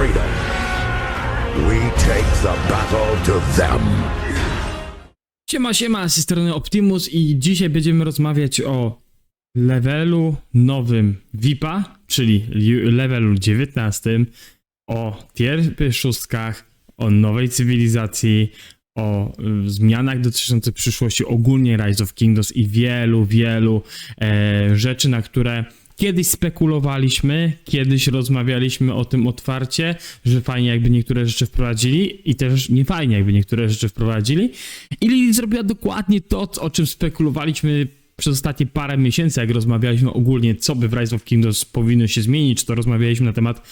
freedom. We take the battle to them. Siema, siema, z strony Optimus i dzisiaj będziemy rozmawiać o levelu nowym VIPa, czyli levelu 19, o tier 6, o nowej cywilizacji, o y, zmianach dotyczących przyszłości, ogólnie Rise of Kingdoms i wielu, wielu e, rzeczy, na które kiedyś spekulowaliśmy, kiedyś rozmawialiśmy o tym otwarcie, że fajnie jakby niektóre rzeczy wprowadzili i też nie fajnie jakby niektóre rzeczy wprowadzili. I Lili zrobiła dokładnie to, o czym spekulowaliśmy przez ostatnie parę miesięcy, jak rozmawialiśmy ogólnie, co by w Rise of Kingdoms powinno się zmienić, to rozmawialiśmy na temat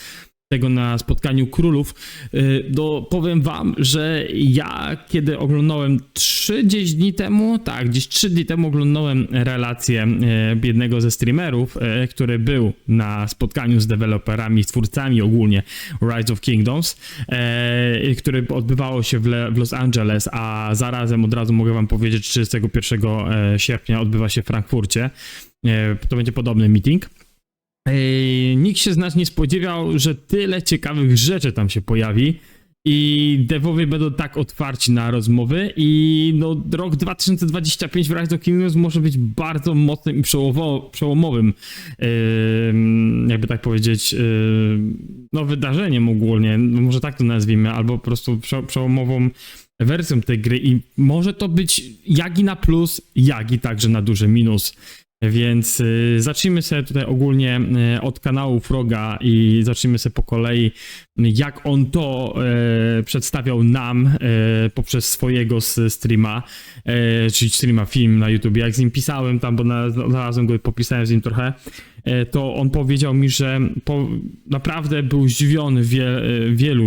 tego na spotkaniu królów, y, to powiem wam, że ja kiedy oglądałem 3 gdzieś dni temu, tak, gdzieś 3 dni temu oglądałem relację y, jednego ze streamerów, y, który był na spotkaniu z deweloperami, z twórcami ogólnie Rise of Kingdoms, y, które odbywało się w, Los Angeles, a zarazem od razu mogę wam powiedzieć, 31 e, sierpnia odbywa się w Frankfurcie. To będzie podobny meeting. Nikt się z nas nie spodziewał, że tyle ciekawych rzeczy tam się pojawi. I devowie będą tak otwarci na rozmowy i no rok 2025 w Rise of Kingdoms może być bardzo mocnym i przełomowym, ym, jakby tak powiedzieć, ym, no wydarzeniem ogólnie, no może tak to nazwijmy, albo po prostu prze- przełomową wersją tej gry i może to być jak i na plus, jak i także na duży minus. Więc y, zacznijmy sobie tutaj ogólnie y, od kanału Froga i zacznijmy sobie po kolei, jak on to y, przedstawiał nam poprzez swojego streama, czyli streama film na YouTube. Jak z nim pisałem tam, bo na, znalazłem go i popisałem z nim trochę, to on powiedział mi, że po, naprawdę był zdziwiony wie, y, wielu,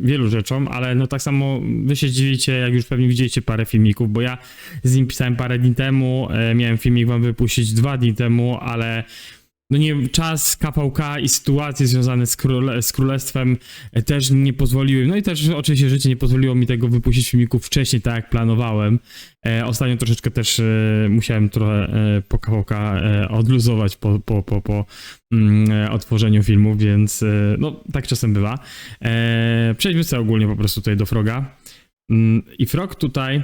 wielu rzeczom, ale no tak samo wy się dziwicie, jak już pewnie widzieliście parę filmików, bo ja z nim pisałem parę dni temu, e, miałem filmik wam wypuścić dwa dni temu, ale no nie, czas KVK i sytuacje związane z, króle, z królestwem e, też nie pozwoliły, no i też oczywiście życie nie pozwoliło mi tego wypuścić filmików wcześniej, tak jak planowałem. E, ostatnio troszeczkę też e, musiałem trochę e, po KVK e, odluzować po, po, po, po mm, e, otworzeniu filmu, więc e, no tak czasem bywa. E, przejdźmy sobie ogólnie po prostu tutaj do Froga. Mm, I Frog tutaj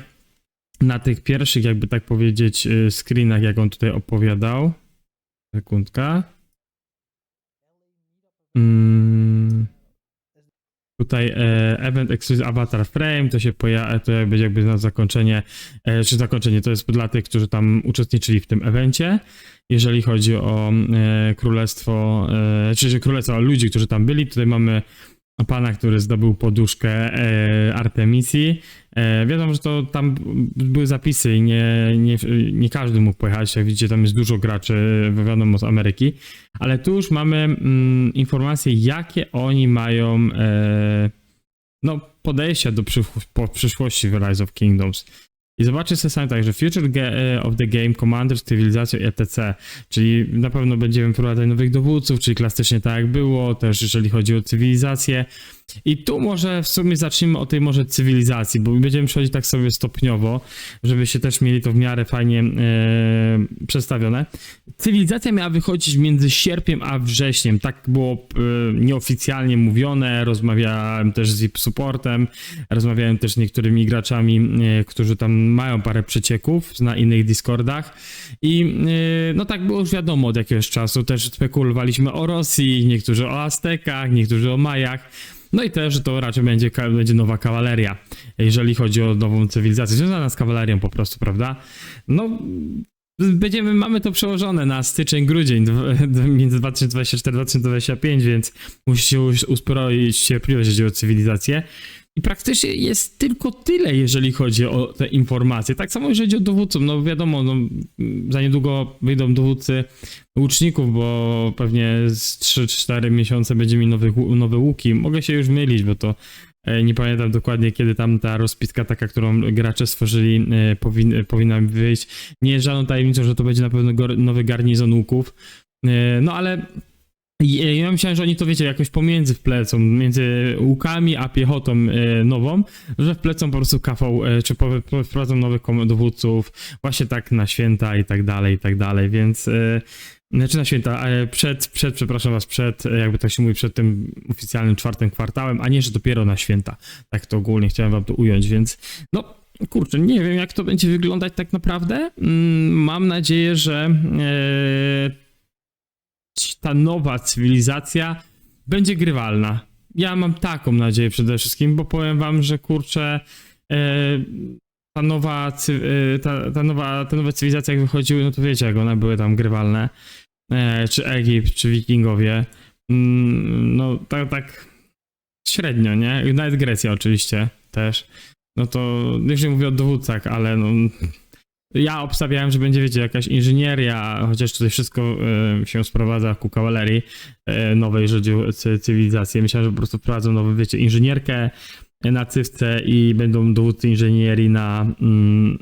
na tych pierwszych, jakby tak powiedzieć, y, screenach, jak on tutaj opowiadał. Sekundka. Mm. Tutaj e, Event Exclusive Avatar Frame, to się poja- to będzie jakby na zakończenie, e, czy zakończenie, to jest dla tych, którzy tam uczestniczyli w tym evencie. Jeżeli chodzi o e, królestwo, e, czy, czy królestwo, ludzi, którzy tam byli, tutaj mamy pana, który zdobył poduszkę e, Artemisji. E, wiadomo, że to tam były zapisy i nie, nie, nie każdy mógł pojechać. Jak widzicie, tam jest dużo graczy, wiadomo, z Ameryki. Ale tu już mamy mm, informacje, jakie oni mają e, no, podejścia do przyszłości w Rise of Kingdoms. I zobaczcie sobie sami tak, że Future e, of the Game, Commanders, Cywilizacja etc. Czyli na pewno będziemy wprowadzać nowych dowódców, czyli klasycznie tak jak było, też jeżeli chodzi o cywilizację. I tu może w sumie zacznijmy od tej może cywilizacji, bo będziemy przechodzić tak sobie stopniowo, żebyście też mieli to w miarę fajnie e, przedstawione. Cywilizacja miała wychodzić między sierpniem a wrześniem, tak było e, nieoficjalnie mówione, rozmawiałem też z supportem, rozmawiałem też z niektórymi graczami, którzy tam mają parę przecieków na innych Discordach i e, no tak było już wiadomo od jakiegoś czasu, też spekulowaliśmy o Rosji, niektórzy o Aztekach, niektórzy o Majach, no i też, że to raczej będzie, będzie nowa kawaleria, jeżeli chodzi o nową cywilizację, związana z kawalerią po prostu, prawda? No, będziemy, mamy to przełożone na styczeń, grudzień między 2024-2025, więc musicie us- uspokoić cierpliwość, jeżeli chodzi o cywilizację. I praktycznie jest tylko tyle, jeżeli chodzi o te informacje. Tak samo jeżeli chodzi o dowódców. No wiadomo, no, za niedługo wyjdą dowódcy łuczników, bo pewnie z 3-4 miesiące będzie mi nowe, łuki. Mogę się już mylić, bo to nie pamiętam dokładnie, kiedy tam ta rozpiska taka, którą gracze stworzyli, e, powin, powinna wyjść. Nie jest żadną tajemnicą, że to będzie na pewno nowy garnizon łuków. E, No ale ja myślałem, że oni to wiecie, jakoś pomiędzy wplecą, między łukami a piechotą e, nową, że wplecą po prostu kafał, e, czy wprowadzą nowych dowódców, właśnie tak na święta i tak dalej, i tak dalej, więc e, Znaczy na święta, e, przed, przed, przepraszam was, przed, e, jakby tak się mówi, przed tym oficjalnym czwartym kwartałem, a nie, że dopiero na święta. Tak to ogólnie chciałem wam to ująć, więc no, kurczę, nie wiem jak to będzie wyglądać tak naprawdę. Mm, Mam nadzieję, że e, ta nowa cywilizacja będzie grywalna. Ja mam taką nadzieję przede wszystkim, bo powiem wam, że kurczę, ta nowa, ta, ta nowa, te nowe cywilizacje jak wychodziły, no to wiecie, jak one były tam grywalne. E, czy Egipt, czy Wikingowie. Mm, no tak, tak średnio, nie? Nawet Grecja oczywiście też. No to już nie mówię o dowódcach, ale no, ja obstawiałem, że będzie, wiecie, jakaś inżynieria, chociaż tutaj wszystko e, się sprowadza ku kawalerii e, nowej, jeżeli chodzi o cy- cywilizację. Myślałem, że po prostu wprowadzą nową, wiecie, inżynierkę na cywce i będą dowódcy inżynierii na mm,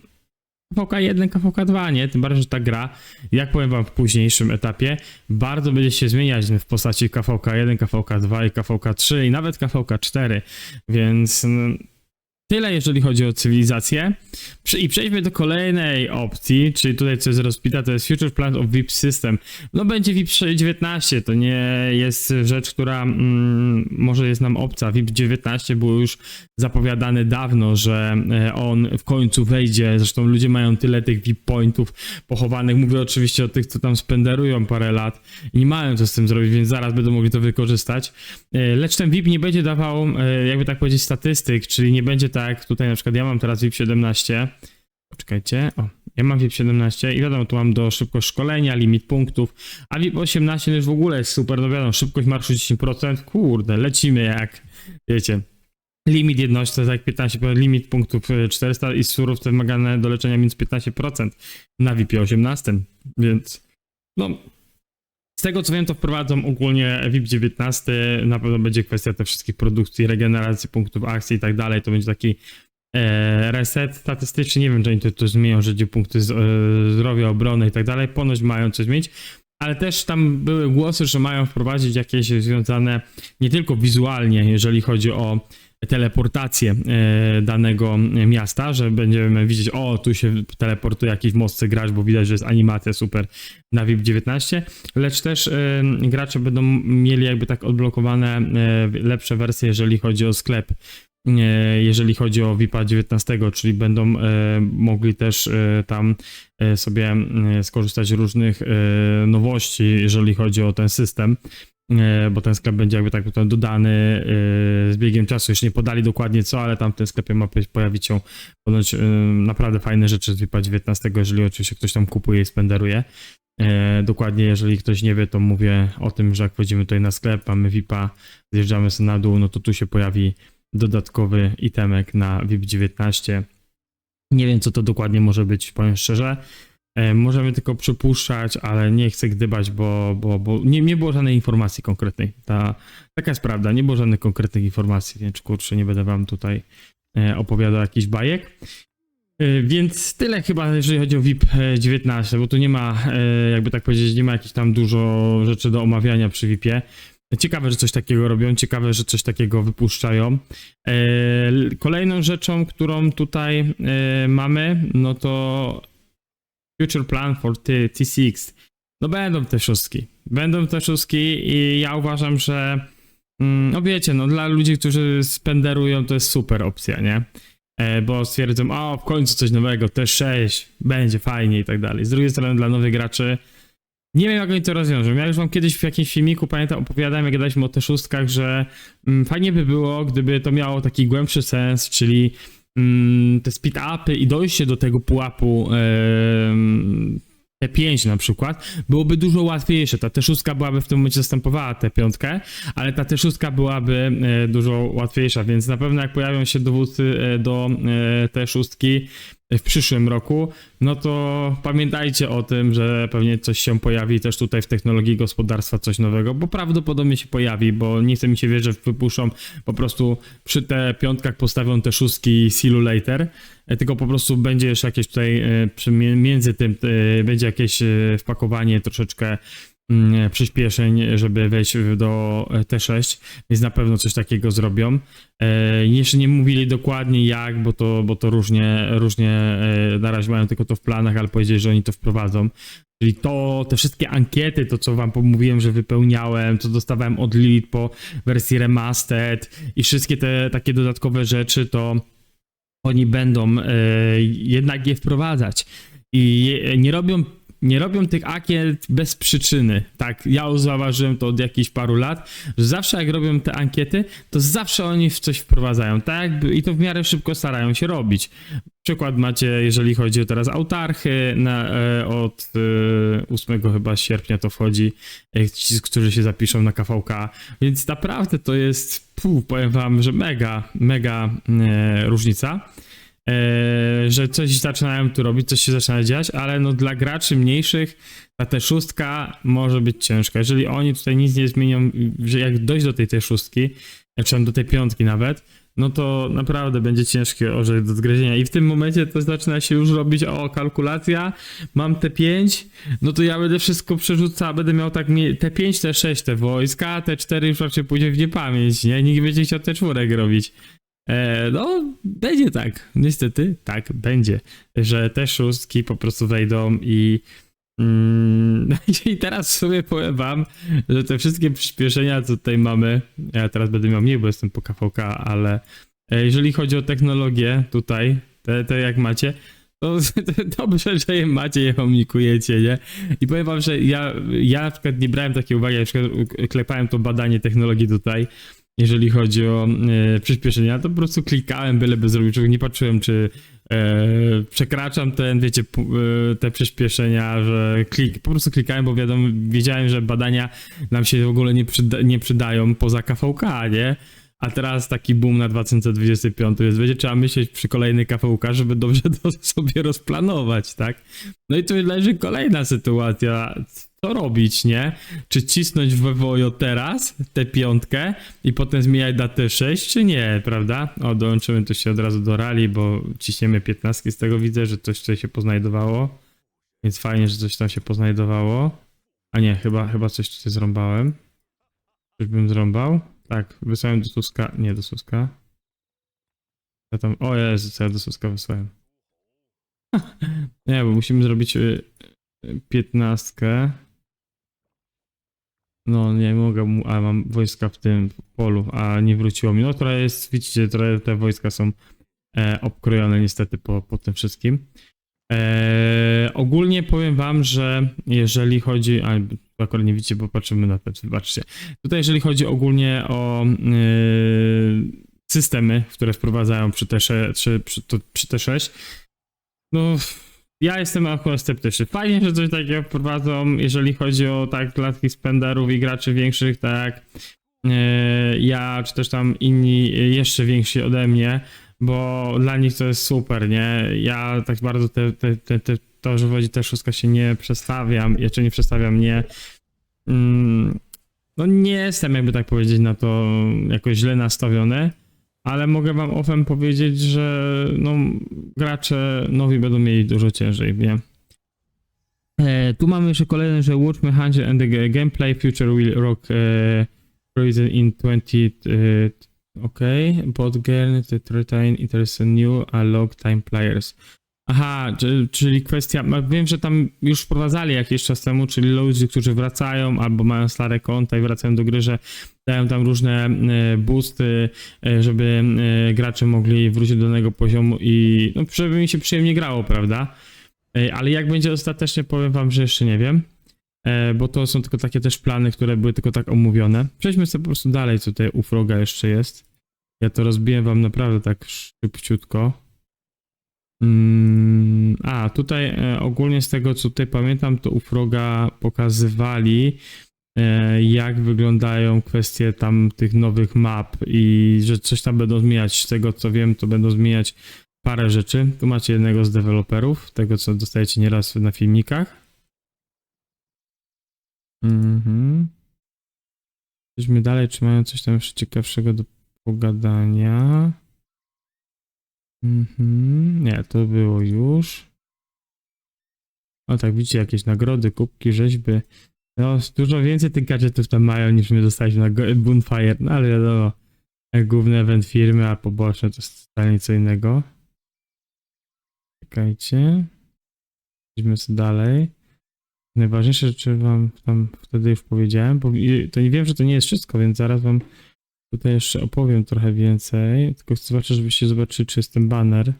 KVK1, KVK2, nie? Tym bardziej, że ta gra, jak powiem wam w późniejszym etapie, bardzo będzie się zmieniać w postaci KVK1, KVK2 i KVK3 i nawet KVK4, więc mm, tyle jeżeli chodzi o cywilizację. I przejdźmy do kolejnej opcji, czyli tutaj co jest rozpita, to jest Future Plan of VIP System. No będzie VIP 19, to nie jest rzecz, która mm, może jest nam obca. VIP 19 było już zapowiadane dawno, że e, on w końcu wejdzie. Zresztą ludzie mają tyle tych VIP pointów pochowanych. Mówię oczywiście o tych, co tam spenderują parę lat i nie mają co z tym zrobić, więc zaraz będą mogli to wykorzystać. E, Lecz ten VIP nie będzie dawał, e, jakby tak powiedzieć, statystyk, czyli nie będzie tak, tutaj na przykład ja mam teraz VIP 17. Poczekajcie, o, ja mam VIP 17 i wiadomo, tu mam do szybkość szkolenia, limit punktów, a VIP 18 już w ogóle jest super, no wiadomo, szybkość marszu 10%, kurde, lecimy jak, wiecie, limit jedności to jest jak 15, limit punktów e, 400 i surowce wymagane do leczenia minus 15% na VIP 18, więc no, z tego co wiem, to wprowadzą ogólnie VIP 19, na pewno będzie kwestia tych wszystkich produkcji, regeneracji punktów akcji i tak dalej, to będzie taki e, reset statystyczny, nie wiem, czy oni to, to zmienią, że gdzie punkty z, e, zdrowia, obrony i tak dalej, ponoć mają coś mieć, ale też tam były głosy, że mają wprowadzić jakieś związane nie tylko wizualnie, jeżeli chodzi o teleportację e, danego miasta, że będziemy widzieć, o, tu się teleportuje jakiś mocny gracz, bo widać, że jest animacja super na VIP 19, lecz też e, gracze będą mieli jakby tak odblokowane e, lepsze wersje, jeżeli chodzi o sklep, jeżeli chodzi o VIPa 19, czyli będą mogli też tam sobie skorzystać z różnych nowości, jeżeli chodzi o ten system bo ten sklep będzie jakby tak potem dodany e, z biegiem czasu. Jeszcze nie podali dokładnie co, ale tam w tym sklepie ma po- pojawić się ponoć e, naprawdę fajne rzeczy z VIPa 19, jeżeli oczywiście ktoś tam kupuje i spenderuje. E, Dokładnie, jeżeli ktoś nie wie, to mówię o tym, że jak wchodzimy tutaj na sklep, mamy VIPa, zjeżdżamy sobie na dół, no to tu się pojawi dodatkowy itemek na VIP 19. Nie wiem, co to dokładnie może być, powiem szczerze. E, Możemy tylko przypuszczać, ale nie chcę gdybać, bo, bo, bo nie, nie było żadnej informacji konkretnej. Ta, taka jest prawda, nie było żadnych konkretnych informacji, więc kurczę, nie będę wam tutaj e, opowiadał jakichś bajek. E, Więc tyle chyba, jeżeli chodzi o VIP e, 19, bo tu nie ma, jakby tak powiedzieć, nie ma jakichś tam dużo rzeczy do omawiania przy VIP-ie. Ciekawe, że coś takiego robią, ciekawe, że coś takiego wypuszczają. Kolejną rzeczą, którą tutaj mamy, no to Future Plan for T- T6. No będą te szóstki. Będą te szóstki i ja uważam, że mm, no wiecie, no dla ludzi, którzy spenderują, to jest super opcja, nie? E, bo stwierdzą, o w końcu coś nowego, T6, będzie fajnie i tak dalej. Z drugiej strony dla nowych graczy nie wiem, jak oni to rozwiążą. Ja już wam kiedyś w jakimś filmiku, pamiętam, opowiadałem, jak gadaliśmy o te szóstkach, że mm, fajnie by było, gdyby to miało taki głębszy sens, czyli te speed-upy i dojście do tego pułapu em, T5 na przykład, byłoby dużo łatwiejsze. Ta T6 byłaby w tym momencie zastępowała T5, ale ta T6 byłaby e, dużo łatwiejsza, więc na pewno jak pojawią się dowódcy e, do e, T6 w przyszłym roku, no to pamiętajcie o tym, że pewnie coś się pojawi też tutaj w technologii gospodarstwa, coś nowego, bo prawdopodobnie się pojawi, bo nie chce mi się wierzyć, że wypuszczą po prostu przy te piątkach postawią te szóstki later, e, tylko po prostu będzie jeszcze jakieś tutaj e, między tym e, będzie jakieś wpakowanie troszeczkę przyspieszeń, żeby wejść do e, T6, więc na pewno coś takiego zrobią. E, jeszcze nie mówili dokładnie jak, bo to, bo to różnie, różnie e, na razie mają tylko to w planach, ale powiedzieli, że oni to wprowadzą. Czyli to, te wszystkie ankiety, to co wam mówiłem, że wypełniałem, co dostawałem od Lilith po wersji remastered i wszystkie te takie dodatkowe rzeczy, to oni będą jednak je wprowadzać. I nie robią nie robią tych ankiet bez przyczyny. Tak, ja zauważyłem to od jakichś paru lat, że zawsze jak robią te ankiety, to zawsze oni w coś wprowadzają, tak? I to w miarę szybko starają się robić. Przykład macie, jeżeli chodzi o teraz autarchy, na, e, od e, 8 chyba sierpnia to wchodzi, e, ci, którzy się zapiszą na KVK, więc naprawdę to jest, pu, powiem wam, że mega, mega e, różnica. E, że coś zaczynają tu robić, coś się zaczyna dziać, ale no dla graczy mniejszych ta T6 może być ciężka. Jeżeli oni tutaj nic nie zmienią, że jak dojść do tej T6, czy do tej piątki nawet, no to naprawdę będzie ciężki orzech do zgryzienia. I w tym momencie to zaczyna się już robić, o, kalkulacja, mam T5, no to ja będę wszystko przerzucał, będę miał tak mie- T5, T6 te wojska, T4 już raczej pójdzie w niepamięć, nie? Nikt będzie chciał T4 robić. E, no, będzie tak. Niestety, tak, będzie. Że te szóstki po prostu wejdą i. Mm, I teraz sobie powiem wam, że te wszystkie przyspieszenia, co tutaj mamy, ja teraz będę miał mniej, bo jestem po KVK, ale e, jeżeli chodzi o technologię tutaj, te, te jak macie, to, to dobrze, że je macie, je omnikujecie, nie? I powiem wam, że ja, ja na przykład nie brałem takiej uwagi, na przykład klepałem to badanie technologii tutaj, jeżeli chodzi o e, przyspieszenia, to po prostu klikałem byleby zrobić, nie patrzyłem, czy e, przekraczam ten, wiecie, e, te przyspieszenia, że klik, po prostu klikałem, bo wiadomo, wiedziałem, że badania nam się w ogóle nie, przyda, nie przydają poza KVK, nie? A teraz taki boom na 2025 jest, będzie trzeba myśleć przy kolejnej KVK, żeby dobrze to sobie rozplanować, tak? No i tu leży kolejna sytuacja, co robić, nie? Czy cisnąć w WWJ teraz, tę piątkę i potem zmieniać na T6, czy nie, prawda? O, dołączymy tu się od razu do rally, bo ciśniemy 15 z tego widzę, że coś tutaj się poznajdowało. Więc fajnie, że coś tam się poznajdowało. A nie, chyba, chyba coś tutaj zrąbałem. Coś bym zrąbał. Tak, wysłałem do Suska. Nie, do Suska. Ja tam. O Jezu, co ja do Suska wysłałem. nie, bo musimy zrobić y, piętnastkę. No, nie mogę a mam wojska w tym polu, a nie wróciło mi. No, trochę jest, widzicie, trochę te wojska są e, obkrojone niestety po, po tym wszystkim. E, ogólnie powiem wam, że jeżeli chodzi, a akurat nie widzicie, bo patrzymy na te, wybaczcie. Tutaj jeżeli chodzi ogólnie o yy, systemy, które wprowadzają przy T6, przy, to, przy T6, no ja jestem akurat sceptyczny. Fajnie, że coś takiego wprowadzą, jeżeli chodzi o tak dla takich spenderów i graczy większych, tak yy, ja, czy też tam inni jeszcze więksi ode mnie, bo dla nich to jest super, nie? Ja tak bardzo te, te, te, te, to, że wchodzi te szóstka się nie przestawiam, jeszcze nie przestawiam, nie mm, no nie jestem, jakby tak powiedzieć, na to jakoś źle nastawiony, ale mogę wam ofem powiedzieć, że no, gracze nowi będą mieli dużo ciężej, nie? E, tu mamy jeszcze kolejne, że Watch Mechanic and the Gameplay Future will rock e, in 20... E, Okej, but again, to retain interest in new a long time players. Aha, czy- czyli kwestia, no wiem, że tam już wprowadzali jakiś czas temu, czyli ludzie, którzy wracają albo mają stare konta i wracają do gry, że dają tam różne e, boosty, e, żeby e, gracze mogli wrócić do danego poziomu i no, żeby mi się przyjemnie grało, prawda? Ale jak będzie ostatecznie, powiem wam, że jeszcze nie wiem, bo to są tylko takie też plany, które były tylko tak omówione. Przejdźmy sobie po prostu dalej, co tutaj u Froga jeszcze jest. Ja to rozbiję wam naprawdę tak szybciutko. Mm, a, tutaj e, ogólnie z tego co tutaj pamiętam, to u Froga pokazywali, e, jak wyglądają kwestie tam tych nowych map i że coś tam będą zmieniać. Z tego co wiem, to będą zmieniać parę rzeczy. Tu macie jednego z deweloperów, tego co dostajecie nieraz na filmikach. Mhm. Idźmy dalej, czy mają coś tam jeszcze ciekawszego do pogadania? Mhm. Nie, to było już. O tak, widzicie, jakieś nagrody, kubki, rzeźby. No, dużo więcej tych gadżetów tam mają niż my dostaliśmy na Bonfire, no ale wiadomo, główny event firmy, a poboczne to jest totalnie co innego. Czekajcie. Idźmy sobie dalej. Najważniejsze rzeczy wam tam wtedy już powiedziałem, bo to nie wiem, że to nie jest wszystko, więc zaraz wam tutaj jeszcze opowiem trochę więcej. Tylko chcę zobaczyć, żebyście zobaczyli, czy jest ten banner.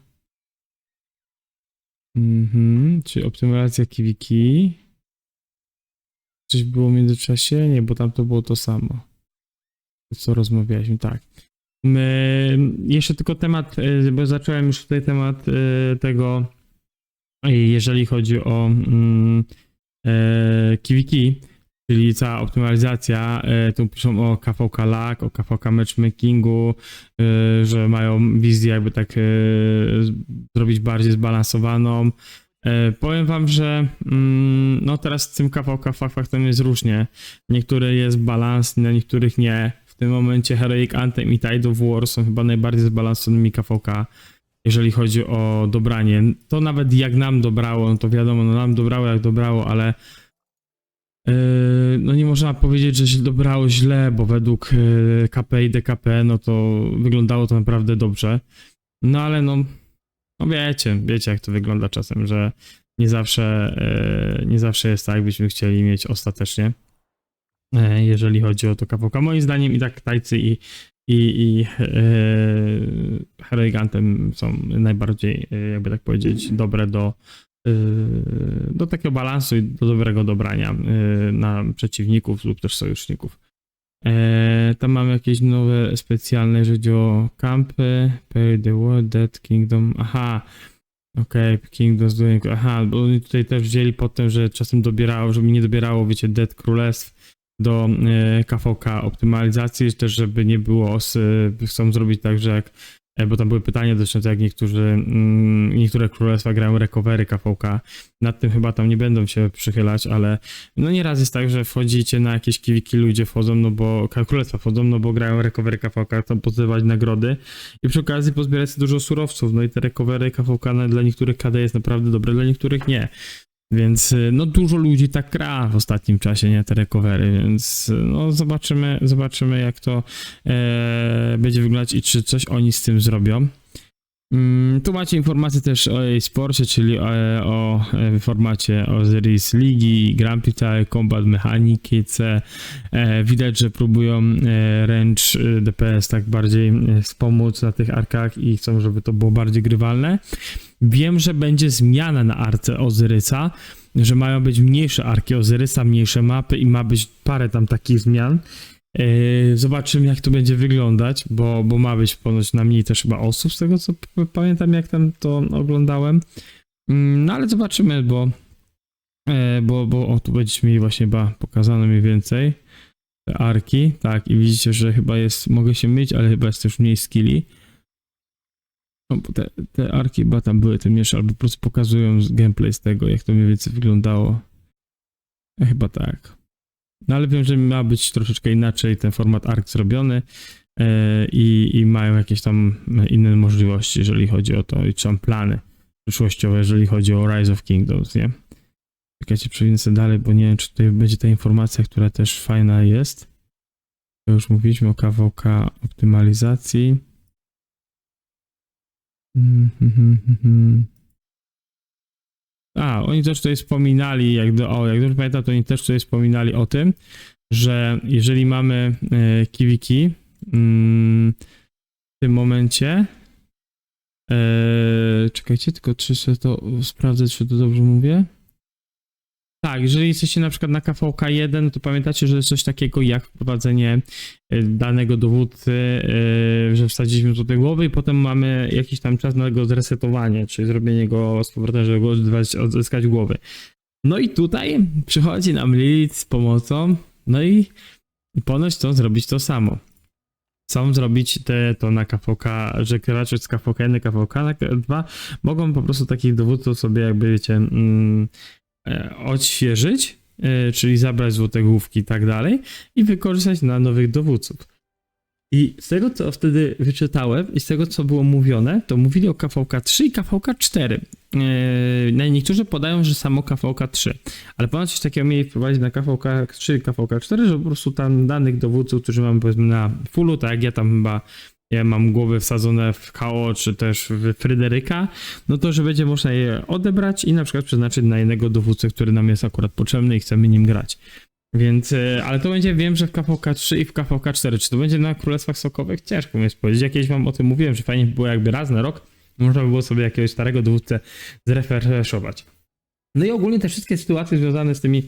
Mhm, czyli optymalizacja KiwiKey. Coś było w międzyczasie? Nie, bo tam to było to samo. Co rozmawialiśmy, tak. My, jeszcze tylko temat, y, bo zacząłem już tutaj temat y, tego, jeżeli chodzi o mm, e, KiwiKey, czyli cała optymalizacja, e, tu piszą o KVK lag, o KVK matchmakingu, e, że mają wizję jakby tak e, zrobić bardziej zbalansowaną. Powiem wam, że mm, no teraz z tym KVK faktem jest różnie. Niektóre jest balans, na niektórych nie. W tym momencie Heroic Anthem i Tide of War są chyba najbardziej zbalansowanymi KVK, jeżeli chodzi o dobranie. To nawet jak nam dobrało, no to wiadomo, no nam dobrało jak dobrało, ale no nie można powiedzieć, że się dobrało źle, bo według yy, KP i DKP, no to wyglądało to naprawdę dobrze. No ale no, no wiecie, wiecie jak to wygląda czasem, że nie zawsze, yy, nie zawsze jest tak, byśmy chcieli mieć ostatecznie, jeżeli chodzi o to KWK. Moim zdaniem i tak Tajcy i, i, i Heroic Anthem są najbardziej, jakby tak powiedzieć, dobre do, do takiego balansu i do dobrego dobrania yy, na przeciwników lub też sojuszników. Eee, tam mamy jakieś nowe specjalne, jeżeli o kampy. Pay the World, Dead Kingdom. Aha. Okej, Kingdoms doing. Aha, bo oni tutaj też wzięli potem, że czasem dobierało, żeby nie dobierało, wiecie, Dead Królestw do KVK optymalizacji, też żeby nie było chcą zrobić tak, że jak bo tam były pytania dotyczące jak niektórzy, mm, niektóre królestwa grają recovery KVK. Nad tym chyba tam nie będą się przychylać, ale no nieraz jest tak, że wchodzicie na jakieś kiwiki, ludzie wchodzą, no bo królestwa wchodzą, no bo grają recovery KVK, chcą pozbywać nagrody i przy okazji pozbierać dużo surowców, no i te recovery KVK na- dla niektórych KD jest naprawdę dobre, dla niektórych nie. Więc y, no dużo ludzi tak gra w ostatnim czasie, nie te recovery, więc y, no zobaczymy, zobaczymy jak to e, będzie wyglądać i czy coś oni z tym zrobią. Mm, tu macie informacje też o jej sporcie, czyli o, o e, formacie Osiris Ligi, Grand Prix, Combat Mechaniki, C. E, widać, że próbują e, range e, DPS tak bardziej e, wspomóc na tych arkach i chcą, żeby to było bardziej grywalne. Wiem, że będzie zmiana na arce Ozyrysa, że mają być mniejsze arki Ozyrysa, mniejsze mapy i ma być parę tam takich zmian. Yy, Zobaczymy, jak to będzie wyglądać, bo, bo ma być ponoć na mniej też chyba osób, z tego co pamiętam, jak tam to oglądałem. Mm, No ale zobaczymy, bo, e, bo, bo o, tu będziecie mieli właśnie chyba pokazane mniej więcej te arki, tak, i widzicie, że chyba jest, mogę się myć, ale chyba jest też mniej skilli. No, te, te arki chyba tam były te mniejsze, albo po prostu pokazują gameplay z tego, jak to mniej więcej wyglądało. Ja chyba tak. No ale wiem, że ma być troszeczkę inaczej ten format ARK zrobiony e, i, i mają jakieś tam inne możliwości, jeżeli chodzi o to i czy są plany przyszłościowe, jeżeli chodzi o Rise of Kingdoms, nie? Czekajcie, przewinę sobie dalej, bo nie wiem, czy tutaj będzie ta informacja, która też fajna jest. To już mówiliśmy o KWK optymalizacji. Mhm, mhm, mhm. A, oni też tutaj wspominali, jak, do, o, jak dobrze pamiętam, to oni też tutaj wspominali o tym, że jeżeli mamy e, kiwiki mm, w tym momencie, e, czekajcie, tylko czy to sprawdzę, czy to dobrze mówię. Tak, jeżeli jesteście na przykład na KVK1, to pamiętacie, że jest coś takiego jak wprowadzenie e, danego dowódcy, e, że wsadziliśmy tutaj głowy i potem mamy jakiś tam czas na jego zresetowanie, czyli zrobienie go z powrotem, żeby go odzyskać- głowy. No i tutaj przychodzi nam Lilith z pomocą, no i ponoć chcą zrobić to samo. Chcą zrobić te, to na KVK, że gracze z KVK1, KVK na K2 mogą po prostu takich dowódców sobie jakby, wiecie, mm, odświeżyć, e, czyli zabrać złote główki i tak dalej i wykorzystać na nowych dowódców. I z tego, co wtedy wyczytałem i z tego, co było mówione, to mówili o KVK 3 i KVK 4. Yy, niektórzy podają, że samo KVK 3, ale ponad coś takiego mieli wprowadzić na KVK 3 i KVK 4, że po prostu tam danych dowódców, którzy mamy powiedzmy na fullu, tak jak ja tam chyba ja mam głowy wsadzone w KO, czy też w Fryderyka, no to, że będzie można je odebrać i na przykład przeznaczyć na jednego dowódcę, który nam jest akurat potrzebny i chcemy nim grać. Więc, e, ale to będzie, wiem, że w KVK 3 i w KVK 4. Czy to będzie na Królestwach Sokowych? Ciężko mi jest powiedzieć. Jakieś wam o tym mówiłem, że fajnie by było jakby raz na rok można by było sobie jakiegoś starego dowódcę zrefreshować. No i ogólnie te wszystkie sytuacje związane z tymi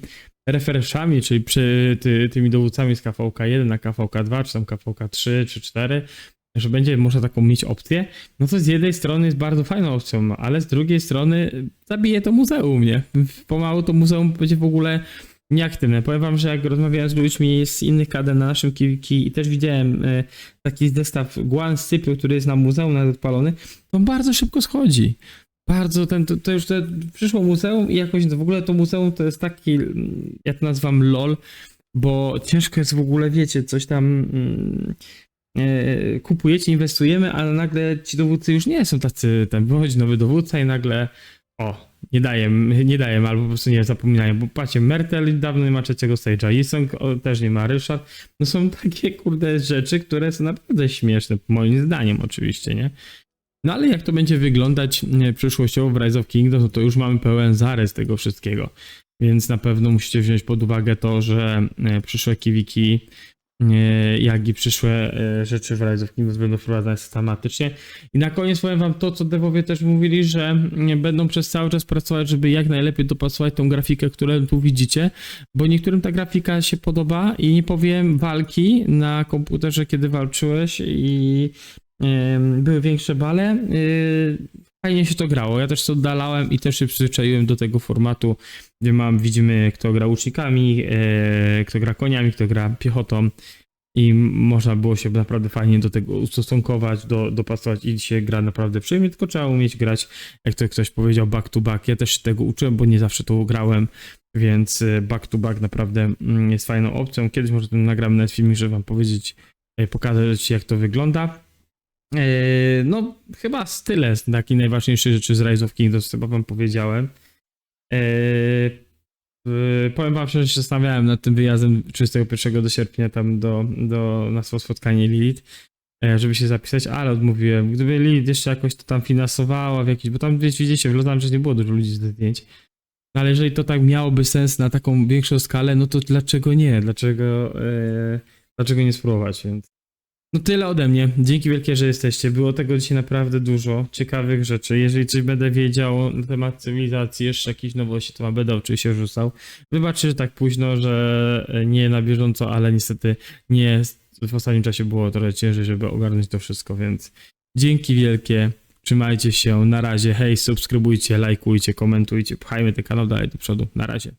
refreshami, czyli przy ty, tymi dowódcami z KVK 1 na KVK 2, czy tam KVK 3 czy 4, że będzie można taką mieć opcję, no to z jednej strony jest bardzo fajną opcją, no, ale z drugiej strony zabije to muzeum, nie? Pomału to muzeum będzie w ogóle nieaktywne. Powiem wam, że jak rozmawiałem z ludźmi z innych kaden na naszym Kiwiki i też widziałem e, taki zestaw Guan z Cypru, który jest na muzeum nawet odpalony, to on bardzo szybko schodzi. Bardzo ten, to, to już te, przyszło muzeum i jakoś w ogóle to muzeum to jest taki, mm, ja to nazywam LOL, bo ciężko jest w ogóle, wiecie, coś tam mm, kupujecie, inwestujemy, ale nagle ci dowódcy już nie są tacy, tam wychodzi nowy dowódca i nagle o, nie daję, nie daję, albo po prostu nie zapominają, bo patrzcie, Mertel dawno nie ma trzeciego stage'a, Yisong też nie ma, Ryszard, no są takie kurde rzeczy, które są naprawdę śmieszne, moim zdaniem oczywiście, nie? No ale jak to będzie wyglądać przyszłościowo w Rise of Kingdom, no to już mamy pełen zarys tego wszystkiego. Więc na pewno musicie wziąć pod uwagę to, że e, przyszłe kiwiki, e, jak i przyszłe e, rzeczy w Rise of Kingdoms będą wprowadzane systematycznie. I na koniec powiem wam to, co devowie też mówili, że będą przez cały czas pracować, żeby jak najlepiej dopasować tą grafikę, którą tu widzicie, bo niektórym ta grafika się podoba i nie powiem walki na komputerze, kiedy walczyłeś i były większe bale. Fajnie się to grało. Ja też to oddalałem i też się przyzwyczaiłem do tego formatu, gdzie mam, widzimy kto gra łucznikami, yy, kto gra koniami, kto gra piechotą i można było się naprawdę fajnie do tego ustosunkować, do, dopasować i się gra naprawdę przyjemnie, tylko trzeba umieć grać, jak to ktoś powiedział, back to back. Ja też się tego uczyłem, bo nie zawsze to grałem, więc yy, back to back naprawdę mm, jest fajną opcją. Kiedyś może nagram na filmik, żeby wam powiedzieć, yy, pokazać jak to wygląda. Eee, No, chyba tyle z takich najważniejszych rzeczy z Rise of Kingdoms, chyba wam powiedziałem. Eee, y, Powiem wam że się zastanawiałem nad tym wyjazdem 31 do sierpnia tam do, do na swoje spotkanie Lilith, e, żeby się zapisać, ale odmówiłem. Gdyby Lilith jeszcze jakoś to tam finansowała w jakiś, bo tam wiecie, widzicie, w Los Angeles nie było dużo ludzi z zdjęć. No ale jeżeli to tak miałoby sens na taką większą skalę, no to dlaczego nie? Dlaczego, e, dlaczego nie spróbować? Więc no tyle ode mnie. Dzięki wielkie, że jesteście. Było tego dzisiaj naprawdę dużo ciekawych rzeczy. Jeżeli coś będę wiedział na temat cywilizacji, jeszcze jakieś nowości, to będę oczywiście rzucał. Wybaczcie, że tak późno, że nie na bieżąco, ale niestety nie w ostatnim czasie było trochę ciężej, żeby ogarnąć to wszystko, więc dzięki wielkie. Trzymajcie się. Na razie. Hej, subskrybujcie, lajkujcie, komentujcie. Pchajmy ten kanał dalej do przodu. Na razie.